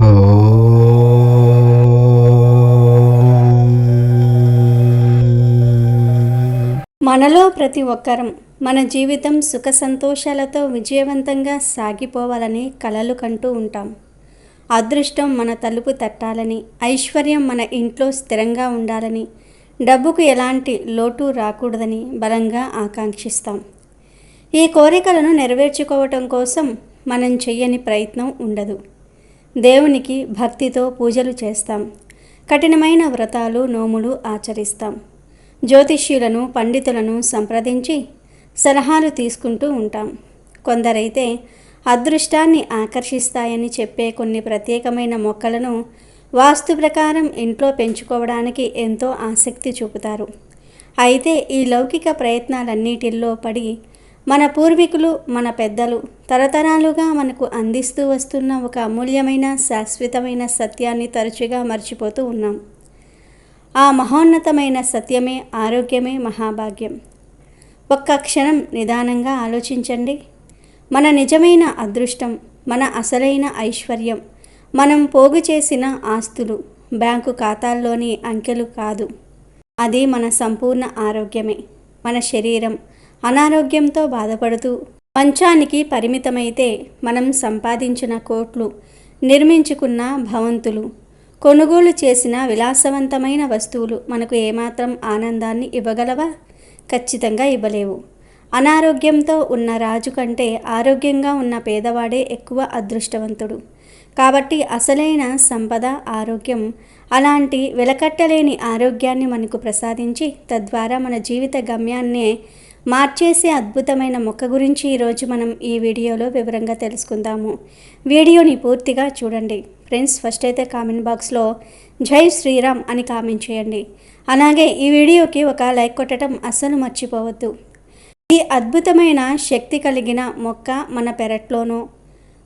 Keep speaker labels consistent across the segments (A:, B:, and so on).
A: మనలో ప్రతి ఒక్కరం మన జీవితం సుఖ సంతోషాలతో విజయవంతంగా సాగిపోవాలని కలలు కంటూ ఉంటాం. అదృష్టం మన తలుపు తట్టాలని ఐశ్వర్యం మన ఇంట్లో స్థిరంగా ఉండాలని డబ్బుకు ఎలాంటి లోటు రాకూడదని బలంగా ఆకాంక్షిస్తాం. ఈ కోరికలను నెరవేర్చుకోవటం కోసం మనం చెయ్యని ప్రయత్నం ఉండదు. దేవునికి భక్తితో పూజలు చేస్తాం. కఠినమైన వ్రతాలు నోములు ఆచరిస్తాం. జ్యోతిష్యులను పండితులను సంప్రదించి సలహాలు తీసుకుంటూ ఉంటాం. కొందరైతే అదృష్టాన్ని ఆకర్షిస్తాయని చెప్పే కొన్ని ప్రత్యేకమైన మొక్కలను వాస్తు ప్రకారం ఇంట్లో పెంచుకోవడానికి ఎంతో ఆసక్తి చూపుతారు. అయితే ఈ లౌకిక ప్రయత్నాలన్నిటిల్లో పడి మన పూర్వీకులు మన పెద్దలు తరతరాలుగా మనకు అందిస్తూ వస్తున్న ఒక అమూల్యమైన శాశ్వతమైన సత్యాన్ని తరచుగా మర్చిపోతూ ఉన్నాం. ఆ మహోన్నతమైన సత్యమే ఆరోగ్యమే మహాభాగ్యం. ఒక్క క్షణం నిదానంగా ఆలోచించండి. మన నిజమైన అదృష్టం మన అసలైన ఐశ్వర్యం మనం పోగు చేసిన ఆస్తులు బ్యాంకు ఖాతాల్లోని అంకెలు కాదు. అది మన సంపూర్ణ ఆరోగ్యమే మన శరీరం అనారోగ్యంతో బాధపడుతూ పంచానికి పరిమితమైతే మనం సంపాదించిన కోట్లు నిర్మించుకున్న భవంతులు కొనుగోలు చేసిన విలాసవంతమైన వస్తువులు మనకు ఏమాత్రం ఆనందాన్ని ఇవ్వగలవా? ఖచ్చితంగా ఇవ్వలేవు. అనారోగ్యంతో ఉన్న రాజు కంటే ఆరోగ్యంగా ఉన్న పేదవాడే ఎక్కువ అదృష్టవంతుడు. కాబట్టి అసలైన సంపద ఆరోగ్యం అలాంటి వెలకట్టలేని ఆరోగ్యాన్ని మనకు ప్రసాదించి తద్వారా మన జీవిత గమ్యాన్నే మార్చేసే అద్భుతమైన మొక్క గురించి ఈరోజు మనం ఈ వీడియోలో వివరంగా తెలుసుకుందాము. వీడియోని పూర్తిగా చూడండి. ఫ్రెండ్స్ ఫస్ట్ అయితే కామెంట్ బాక్స్లో జై శ్రీరామ్ అని కామెంట్ చేయండి. అలాగే ఈ వీడియోకి ఒక లైక్ కొట్టడం అస్సలు మర్చిపోవద్దు. ఈ అద్భుతమైన శక్తి కలిగిన మొక్క మన పెరట్లోనూ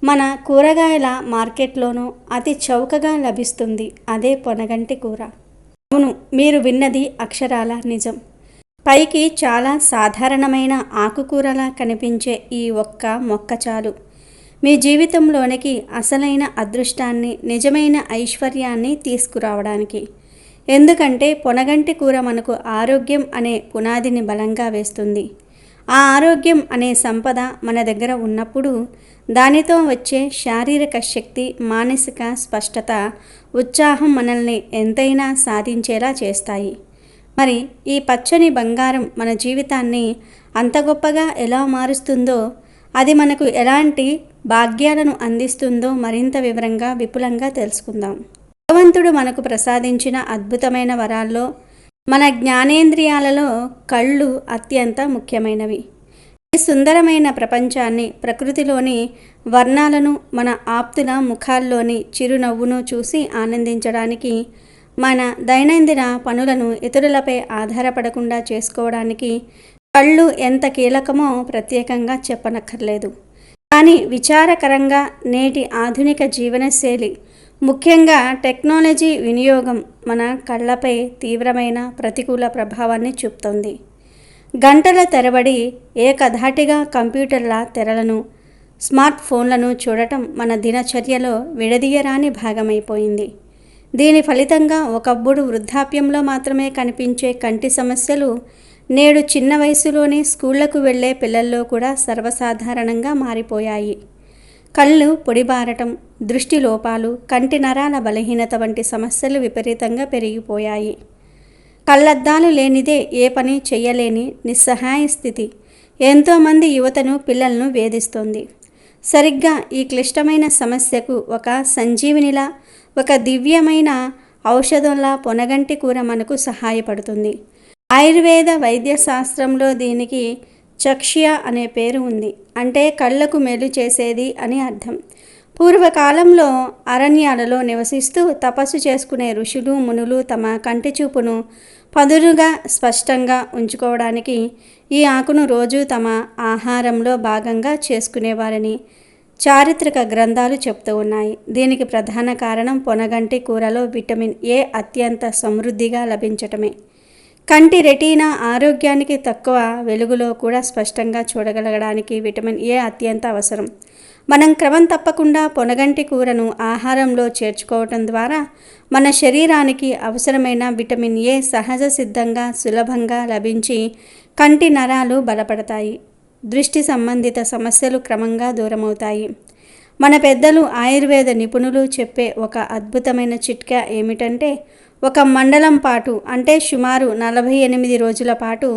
A: మన కూరగాయల మార్కెట్లోనూ అతి చౌకగా లభిస్తుంది. అదే పొనగంటి కూర. అవును మీరు విన్నది అక్షరాల నిజం. పైకి చాలా సాధారణమైన ఆకుకూరలా కనిపించే ఈ ఒక్క మొక్క చాలు మీ జీవితంలోనికి అసలైన అదృష్టాన్ని నిజమైన ఐశ్వర్యాన్ని తీసుకురావడానికి. ఎందుకంటే పొనగంటి కూర మనకు ఆరోగ్యం అనే పునాదిని బలంగా వేస్తుంది. ఆ ఆరోగ్యం అనే సంపద మన దగ్గర ఉన్నప్పుడు దానితో వచ్చే శారీరక శక్తి మానసిక స్పష్టత ఉత్సాహం మనల్ని ఎంతైనా సాధించేలా చేస్తాయి. మరి ఈ పచ్చని బంగారం మన జీవితాన్ని అంత గొప్పగా ఎలా మారుస్తుందో అది మనకు ఎలాంటి భాగ్యాలను అందిస్తుందో మరింత వివరంగా విపులంగా తెలుసుకుందాం. భగవంతుడు మనకు ప్రసాదించిన అద్భుతమైన వరాల్లో మన జ్ఞానేంద్రియాలలో కళ్ళు అత్యంత ముఖ్యమైనవి. ఈ సుందరమైన ప్రపంచాన్ని ప్రకృతిలోని వర్ణాలను మన ఆప్తుల ముఖాల్లోని చిరునవ్వును చూసి ఆనందించడానికి మన దైనందిన పనులను ఇతరులపై ఆధారపడకుండా చేసుకోవడానికి కళ్ళు ఎంత కీలకమో ప్రత్యేకంగా చెప్పనక్కర్లేదు. కానీ విచారకరంగా నేటి ఆధునిక జీవనశైలి ముఖ్యంగా టెక్నాలజీ వినియోగం మన కళ్ళపై తీవ్రమైన ప్రతికూల ప్రభావాన్ని చూపుతోంది. గంటల తెరబడి ఏకధాటిగా కంప్యూటర్ల తెరలను స్మార్ట్ ఫోన్లను చూడటం మన దినచర్యలో విడదీయరాని భాగమైపోయింది. దీని ఫలితంగా ఒకప్పుడు వృద్ధాప్యంలో మాత్రమే కనిపించే కంటి సమస్యలు నేడు చిన్న వయసులోనే స్కూళ్ళకు వెళ్ళే పిల్లల్లో కూడా సర్వసాధారణంగా మారిపోయాయి. కళ్ళు పొడిబారటం దృష్టి లోపాలు కంటి నరాల బలహీనత వంటి సమస్యలు విపరీతంగా పెరిగిపోయాయి. కళ్ళద్దాలు లేనిదే ఏ పని చెయ్యలేని నిస్సహాయ స్థితి ఎంతోమంది యువతను పిల్లలను వేధిస్తోంది. సరిగ్గా ఈ క్లిష్టమైన సమస్యకు ఒక సంజీవినిలా ఒక దివ్యమైన ఔషధంలా పొనగంటి కూర మనకు సహాయపడుతుంది. ఆయుర్వేద వైద్య శాస్త్రంలో దీనికి చక్ష్య అనే పేరు ఉంది. అంటే కళ్ళకు మేలు చేసేది అని అర్థం. పూర్వకాలంలో అరణ్యాలలో నివసిస్తూ తపస్సు చేసుకునే ఋషులు మునులు తమ కంటి చూపును పదునుగా స్పష్టంగా ఉంచుకోవడానికి ఈ ఆకును రోజు తమ ఆహారంలో భాగంగా చేసుకునేవారని చారిత్రక గ్రంథాలు చెప్తూ ఉన్నాయి. దీనికి ప్రధాన కారణం పొనగంటి కూరలో విటమిన్ ఏ అత్యంత సమృద్ధిగా లభించటమే. కంటి రెటీనా ఆరోగ్యానికి తక్కువ వెలుగులో కూడా స్పష్టంగా చూడగలగడానికి విటమిన్ ఏ అత్యంత అవసరం. మనం క్రమం తప్పకుండా పొనగంటి కూరను ఆహారంలో చేర్చుకోవటం ద్వారా మన శరీరానికి అవసరమైన విటమిన్ ఏ సహజ సిద్ధంగా సులభంగా లభించి కంటి నరాలు బలపడతాయి. దృష్టి సంబంధిత సమస్యలు క్రమంగా దూరమవుతాయి. మన పెద్దలు ఆయుర్వేద నిపుణులు చెప్పే ఒక అద్భుతమైన చిట్కా ఏమిటంటే ఒక మండలం పాటు అంటే సుమారు నలభై ఎనిమిది రోజుల పాటు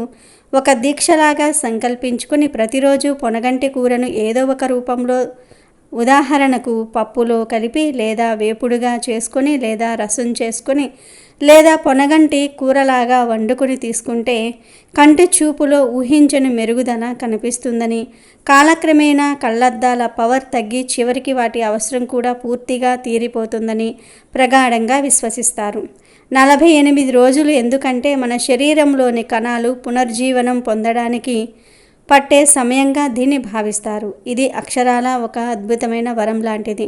A: ఒక దీక్షలాగా సంకల్పించుకుని ప్రతిరోజు పొనగంటి కూరను ఏదో ఒక రూపంలో ఉదాహరణకు పప్పులో కలిపి లేదా వేపుడుగా చేసుకొని లేదా రసం చేసుకొని లేదా పొనగంటి కూరలాగా వండుకొని తీసుకుంటే కంటి చూపులో ఊహించని మెరుగుదల కనిపిస్తుందని కాలక్రమేణా కళ్ళద్దాల పవర్ తగ్గి చివరికి వాటి అవసరం కూడా పూర్తిగా తీరిపోతుందని ప్రగాఢంగా విశ్వసిస్తారు. నలభై ఎనిమిది రోజులు ఎందుకంటే మన శరీరంలోని కణాలు పునర్జీవనం పొందడానికి పట్టే సమయంగా దీన్ని భావిస్తారు. ఇది అక్షరాల ఒక అద్భుతమైన వరం లాంటిది.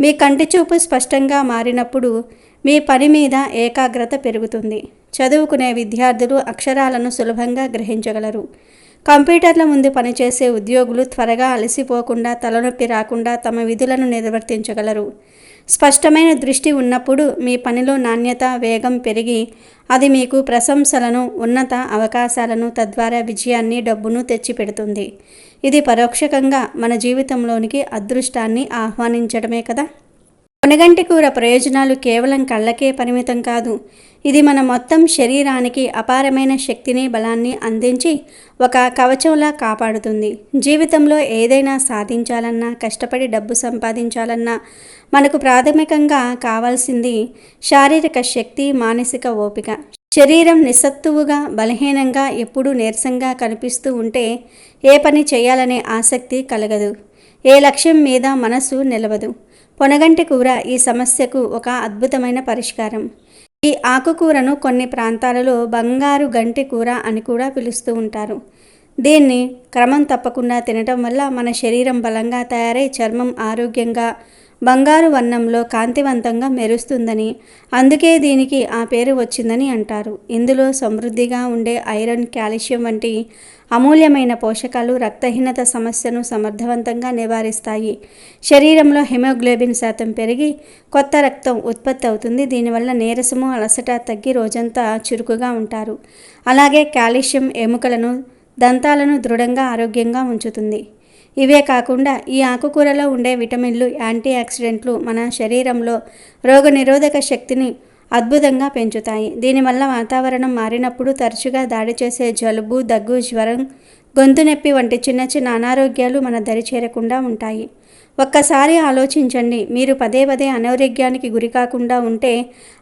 A: మీ కంటి చూపు స్పష్టంగా మారినప్పుడు మీ పని మీద ఏకాగ్రత పెరుగుతుంది. చదువుకునే విద్యార్థులు అక్షరాలను సులభంగా గ్రహించగలరు. కంప్యూటర్ల ముందు పనిచేసే ఉద్యోగులు త్వరగా అలసిపోకుండా తలనొప్పి రాకుండా తమ విధులను నిర్వర్తించగలరు. స్పష్టమైన దృష్టి ఉన్నప్పుడు మీ పనిలో నాణ్యత వేగం పెరిగి అది మీకు ప్రశంసలను ఉన్నత అవకాశాలను తద్వారా విజయాన్ని డబ్బును తెచ్చిపెడుతుంది. ఇది పరోక్షకంగా మన జీవితంలోనికి అదృష్టాన్ని ఆహ్వానించడమే కదా? పొనగంటి కూర ప్రయోజనాలు కేవలం కళ్ళకే పరిమితం కాదు. ఇది మన మొత్తం శరీరానికి అపారమైన శక్తిని బలాన్ని అందించి ఒక కవచంలా కాపాడుతుంది. జీవితంలో ఏదైనా సాధించాలన్నా కష్టపడి డబ్బు సంపాదించాలన్నా మనకు ప్రాథమికంగా కావాల్సింది శారీరక శక్తి మానసిక ఓపిక. శరీరం నిస్సత్తువుగా బలహీనంగా ఎప్పుడూ నీరసంగా కనిపిస్తూ ఉంటే ఏ పని చేయాలనే ఆసక్తి కలగదు. ఏ లక్ష్యం మీద మనసు నిలవదు. పొనగంటి కూర ఈ సమస్యకు ఒక అద్భుతమైన పరిష్కారం. ఈ ఆకుకూరను కొన్ని ప్రాంతాలలో బంగారు గంటి కూర అని కూడా పిలుస్తూ ఉంటారు. దీన్ని క్రమం తప్పకుండా తినటం వల్ల మన శరీరం బలంగా తయారై చర్మం ఆరోగ్యంగా బంగారు వర్ణంలో కాంతివంతంగా మెరుస్తుందని అందుకే దీనికి ఆ పేరు వచ్చిందని అంటారు. ఇందులో సమృద్ధిగా ఉండే ఐరన్ కాల్షియం వంటి అమూల్యమైన పోషకాలు రక్తహీనత సమస్యను సమర్థవంతంగా నివారిస్తాయి. శరీరంలో హిమోగ్లోబిన్ శాతం పెరిగి కొత్త రక్తం ఉత్పత్తి అవుతుంది. దీనివల్ల నీరసము అలసట తగ్గి రోజంతా చురుకుగా ఉంటారు. అలాగే కాల్షియం ఎముకలను దంతాలను దృఢంగా ఆరోగ్యంగా ఉంచుతుంది. ఇవే కాకుండా ఈ ఆకుకూరలో ఉండే విటమిన్లు యాంటీ ఆక్సిడెంట్లు మన శరీరంలో రోగనిరోధక శక్తిని అద్భుతంగా పెంచుతాయి. దీనివల్ల వాతావరణం మారినప్పుడు తరచుగా దాడి చేసే జలుబు దగ్గు జ్వరం గొంతు నొప్పి వంటి చిన్న చిన్న అనారోగ్యాలు మన దరి చేరకుండా ఉంటాయి. ఒక్కసారి ఆలోచించండి మీరు పదే పదే అనారోగ్యానికి గురి కాకుండా ఉంటే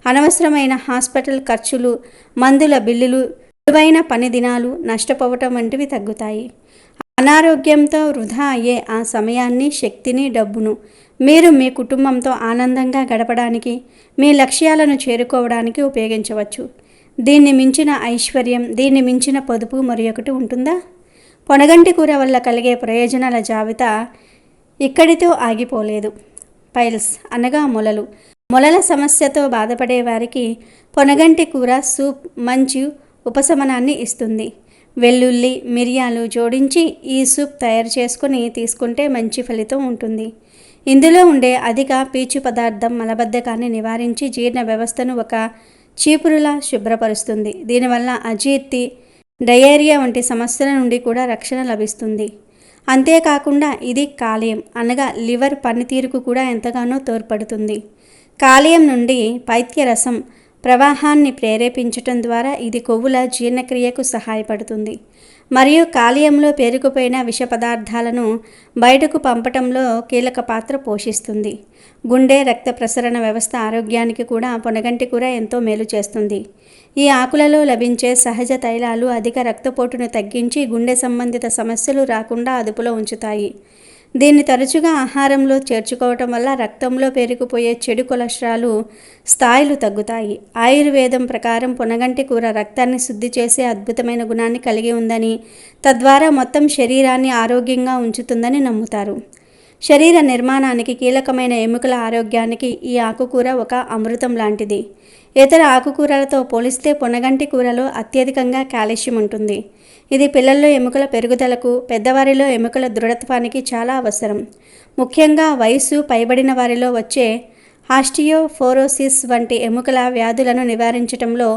A: అనవసరమైన హాస్పిటల్ ఖర్చులు మందుల బిల్లులు విలువైన పని దినాలు నష్టపోవటం వంటివి తగ్గుతాయి. అనారోగ్యంతో వృధా అయ్యే ఆ సమయాన్ని శక్తిని డబ్బును. మీరు మీ కుటుంబంతో ఆనందంగా గడపడానికి మీ లక్ష్యాలను చేరుకోవడానికి ఉపయోగించవచ్చు. దీన్ని మించిన ఐశ్వర్యం దీన్ని మించిన పొదుపు మరొకటి ఉంటుందా? పొనగంటి కూర వల్ల కలిగే ప్రయోజనాల జాబితా ఇక్కడితో ఆగిపోలేదు. పైల్స్ అనగా మొలలు. మొలల సమస్యతో బాధపడే వారికి పొనగంటి కూర సూప్ మంచి ఉపశమనాన్ని ఇస్తుంది. వెల్లుల్లి మిరియాలు జోడించి ఈ సూప్ తయారు చేసుకుని తీసుకుంటే మంచి ఫలితం ఉంటుంది. ఇందులో ఉండే అధిక పీచు పదార్థం మలబద్ధకాన్ని నివారించి జీర్ణ వ్యవస్థను ఒక చీపురులా శుభ్రపరుస్తుంది. దీనివల్ల అజీర్తి డయేరియా వంటి సమస్యల నుండి కూడా రక్షణ లభిస్తుంది. అంతేకాకుండా ఇది కాలేయం అనగా లివర్ పనితీరుకు కూడా ఎంతగానో తోడ్పడుతుంది. కాలేయం నుండి పైత్యరసం ప్రవాహాన్ని ప్రేరేపించటం ద్వారా ఇది కొవ్వుల జీర్ణక్రియకు సహాయపడుతుంది. మరియు కాలియంలో పేరుకుపోయిన విష పదార్థాలను బయటకు పంపటంలో కీలక పాత్ర పోషిస్తుంది. గుండె రక్త ప్రసరణ వ్యవస్థ ఆరోగ్యానికి కూడా పొనగంటి కూర ఎంతో మేలు చేస్తుంది. ఈ ఆకులలో లభించే సహజ తైలాలు అధిక రక్తపోటును తగ్గించి గుండె సంబంధిత సమస్యలు రాకుండా అదుపులో ఉంచుతాయి. దీన్ని తరచుగా ఆహారంలో చేర్చుకోవటం వల్ల రక్తంలో పెరిగిపోయే చెడు కొలెస్ట్రాల్ స్థాయిలు తగ్గుతాయి. ఆయుర్వేదం ప్రకారం పునగంటి కూర రక్తాన్ని శుద్ధి చేసే అద్భుతమైన గుణాన్ని కలిగి ఉందని తద్వారా మొత్తం శరీరాన్ని ఆరోగ్యంగా ఉంచుతుందని నమ్ముతారు. శరీర నిర్మాణానికి కీలకమైన ఎముకల ఆరోగ్యానికి ఈ ఆకుకూర ఒక అమృతం లాంటిది. ఇతర ఆకుకూరలతో పోలిస్తే పొనగంటి కూరలో అత్యధికంగా కాల్షియం ఉంటుంది. ఇది పిల్లల్లో ఎముకల పెరుగుదలకు పెద్దవారిలో ఎముకల దృఢత్వానికి చాలా అవసరం. ముఖ్యంగా వయసు పైబడిన వారిలో వచ్చే ఆస్టియోఫోరోసిస్ వంటి ఎముకల వ్యాధులను నివారించడంలో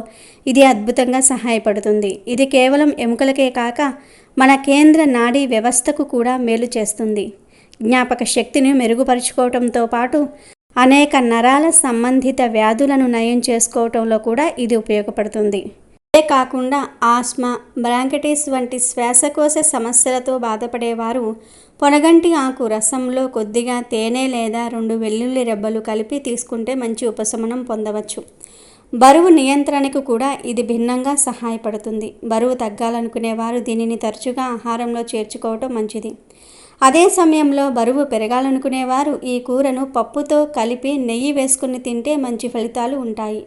A: ఇది అద్భుతంగా సహాయపడుతుంది. ఇది కేవలం ఎముకలకే కాక మన కేంద్ర నాడీ వ్యవస్థకు కూడా మేలు చేస్తుంది. జ్ఞాపక శక్తిని మెరుగుపరుచుకోవడంతో పాటు అనేక నరాల సంబంధిత వ్యాధులను నయం చేసుకోవటంలో కూడా ఇది ఉపయోగపడుతుంది. ఇదే కాకుండా ఆస్మా బ్రాంకటిస్ వంటి శ్వాసకోశ సమస్యలతో బాధపడేవారు పొనగంటి ఆకు రసంలో కొద్దిగా తేనె లేదా రెండు వెల్లుల్లి రెబ్బలు కలిపి తీసుకుంటే మంచి ఉపశమనం పొందవచ్చు. బరువు నియంత్రణకు కూడా ఇది భిన్నంగా సహాయపడుతుంది. బరువు తగ్గాలనుకునేవారు దీనిని తరచుగా ఆహారంలో చేర్చుకోవటం మంచిది. అదే సమయంలో బరువు పెరగాలనుకునేవారు ఈ కూరను పప్పుతో కలిపి నెయ్యి వేసుకుని తింటే మంచి ఫలితాలు ఉంటాయి.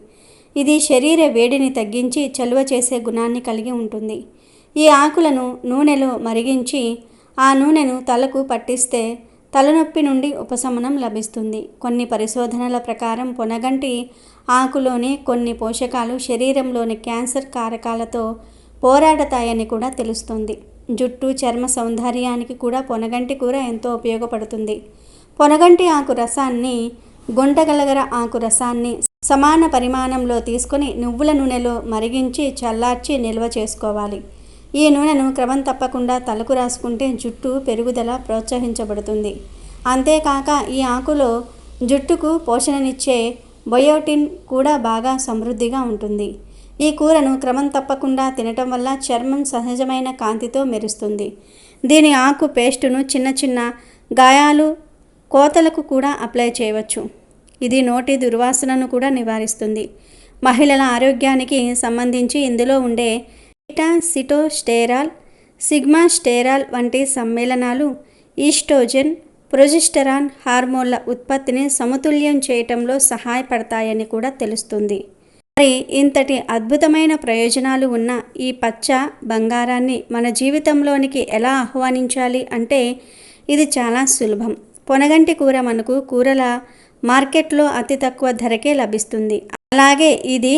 A: ఇది శరీర వేడిని తగ్గించి చలువ చేసే గుణాన్ని కలిగి ఉంటుంది. ఈ ఆకులను నూనెలో మరిగించి ఆ నూనెను తలకు పట్టిస్తే తలనొప్పి నుండి ఉపశమనం లభిస్తుంది. కొన్ని పరిశోధనల ప్రకారం పొనగంటి ఆకులోని కొన్ని పోషకాలు శరీరంలోని క్యాన్సర్ కారకాలతో పోరాడతాయని కూడా తెలుస్తుంది. జుట్టు చర్మ సౌందర్యానికి కూడా పొనగంటి కూర ఎంతో ఉపయోగపడుతుంది. పొనగంటి ఆకు రసాన్ని గుంటగలగర ఆకు రసాన్ని సమాన పరిమాణంలో తీసుకొని నువ్వుల నూనెలో మరిగించి చల్లార్చి నిల్వ చేసుకోవాలి. ఈ నూనెను క్రమం తప్పకుండా తలకు రాసుకుంటే జుట్టు పెరుగుదల ప్రోత్సహించబడుతుంది. అంతేకాక ఈ ఆకులో జుట్టుకు పోషణనిచ్చే బయోటిన్ కూడా బాగా సమృద్ధిగా ఉంటుంది. ఈ కూరను క్రమం తప్పకుండా తినటం వల్ల చర్మం సహజమైన కాంతితో మెరుస్తుంది. దీని ఆకు పేస్టును చిన్న చిన్న గాయాలు కోతలకు కూడా అప్లై చేయవచ్చు. ఇది నోటి దుర్వాసనను కూడా నివారిస్తుంది. మహిళల ఆరోగ్యానికి సంబంధించి ఇందులో ఉండే సిటోస్టేరాల్ సిగ్మాస్టేరాల్ వంటి సమ్మేళనాలు ఈస్టోజెన్ ప్రొజిస్టరాన్ హార్మోన్ల ఉత్పత్తిని సమతుల్యం చేయటంలో సహాయపడతాయని కూడా తెలుస్తుంది. మరి ఇంతటి అద్భుతమైన ప్రయోజనాలు ఉన్న ఈ పచ్చ బంగారాన్ని మన జీవితంలోనికి ఎలా ఆహ్వానించాలి అంటే ఇది చాలా సులభం. పొనగంటి కూర మనకు కూరల మార్కెట్లో అతి తక్కువ ధరకే లభిస్తుంది. అలాగే ఇది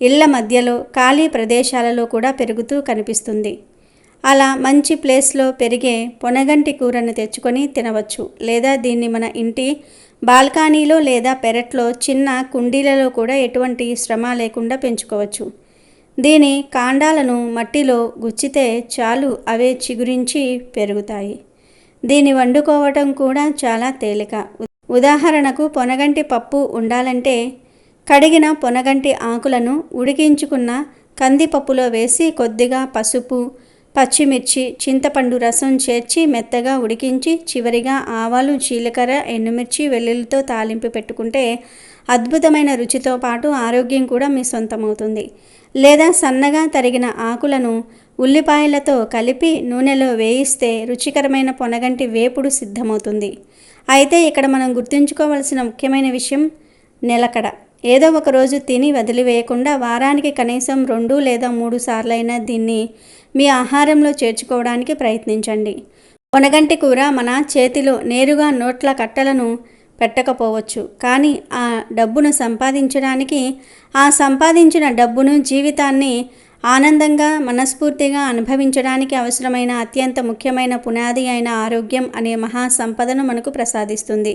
A: ఇళ్ళ మధ్యలో ఖాళీ ప్రదేశాలలో కూడా పెరుగుతూ కనిపిస్తుంది. అలా మంచి ప్లేస్లో పెరిగే పొనగంటి కూరను తెచ్చుకొని తినవచ్చు. లేదా దీన్ని మన ఇంటి బాల్కనీలో లేదా పెరట్లో చిన్న కుండీలలో కూడా ఎటువంటి శ్రమ లేకుండా పెంచుకోవచ్చు. దీని కాండాలను మట్టిలో గుచ్చితే చాలు అవే చిగురించి పెరుగుతాయి. దీన్ని వండుకోవటం కూడా చాలా తేలిక. ఉదాహరణకు పొనగంటి పప్పు ఉండాలంటే కడిగిన పొనగంటి ఆకులను ఉడికించుకున్న కందిపప్పులో వేసి కొద్దిగా పసుపు పచ్చిమిర్చి చింతపండు రసం చేర్చి మెత్తగా ఉడికించి చివరిగా ఆవాలు జీలకర్ర ఎండుమిర్చి వెల్లుల్లితో తాలింపు పెట్టుకుంటే అద్భుతమైన రుచితో పాటు ఆరోగ్యం కూడా మీ సొంతమవుతుంది. లేదా సన్నగా తరిగిన ఆకులను ఉల్లిపాయలతో కలిపి నూనెలో వేయిస్తే రుచికరమైన పొనగంటి వేపుడు సిద్ధమవుతుంది. అయితే ఇక్కడ మనం గుర్తుంచుకోవలసిన ముఖ్యమైన విషయం నిలకడ. ఏదో ఒక రోజు తిని వదిలివేయకుండా వారానికి కనీసం రెండు లేదా మూడు సార్లైనా దీన్ని మీ ఆహారంలో చేర్చుకోవడానికి ప్రయత్నించండి. ఒనగంటి కూర మన చేతిలో నేరుగా నోట్ల కట్టలను పెట్టకపోవచ్చు. కానీ ఆ డబ్బును సంపాదించడానికి ఆ సంపాదించిన డబ్బును జీవితాన్ని ఆనందంగా మనస్ఫూర్తిగా అనుభవించడానికి అవసరమైన అత్యంత ముఖ్యమైన పునాది అయిన ఆరోగ్యం అనే మహా సంపదను మనకు ప్రసాదిస్తుంది.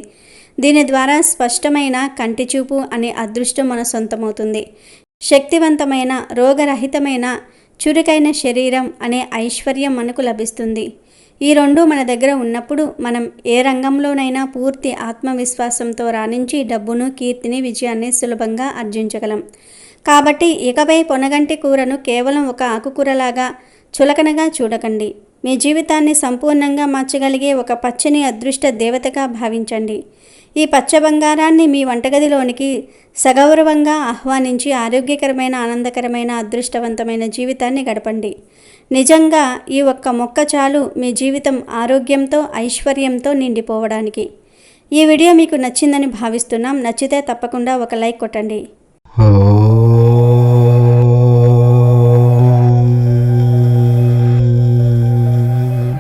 A: దీని ద్వారా స్పష్టమైన కంటి చూపు అనే అదృష్టం మన సొంతమవుతుంది. శక్తివంతమైన రోగరహితమైన చురుకైన శరీరం అనే ఐశ్వర్యం మనకు లభిస్తుంది. ఈ రెండు మన దగ్గర ఉన్నప్పుడు మనం ఏ రంగంలోనైనా పూర్తి ఆత్మవిశ్వాసంతో రాణించి డబ్బును కీర్తిని విజయాన్ని సులభంగా ఆర్జించగలం కాబట్టి ఇకపై పొనగంటి కూరను కేవలం ఒక ఆకుకూరలాగా చులకనగా చూడకండి. మీ జీవితాన్ని సంపూర్ణంగా మార్చగలిగే ఒక పచ్చని అదృష్ట దేవతగా భావించండి. ఈ పచ్చ బంగారాన్ని మీ వంటగదిలోనికి సగౌరవంగా ఆహ్వానించి ఆరోగ్యకరమైన ఆనందకరమైన అదృష్టవంతమైన జీవితాన్ని గడపండి. నిజంగా ఈ ఒక్క మొక్క చాలు మీ జీవితం ఆరోగ్యంతో ఐశ్వర్యంతో నిండిపోవడానికి. ఈ వీడియో మీకు నచ్చిందని భావిస్తున్నాం. నచ్చితే తప్పకుండా ఒక లైక్ కొట్టండి.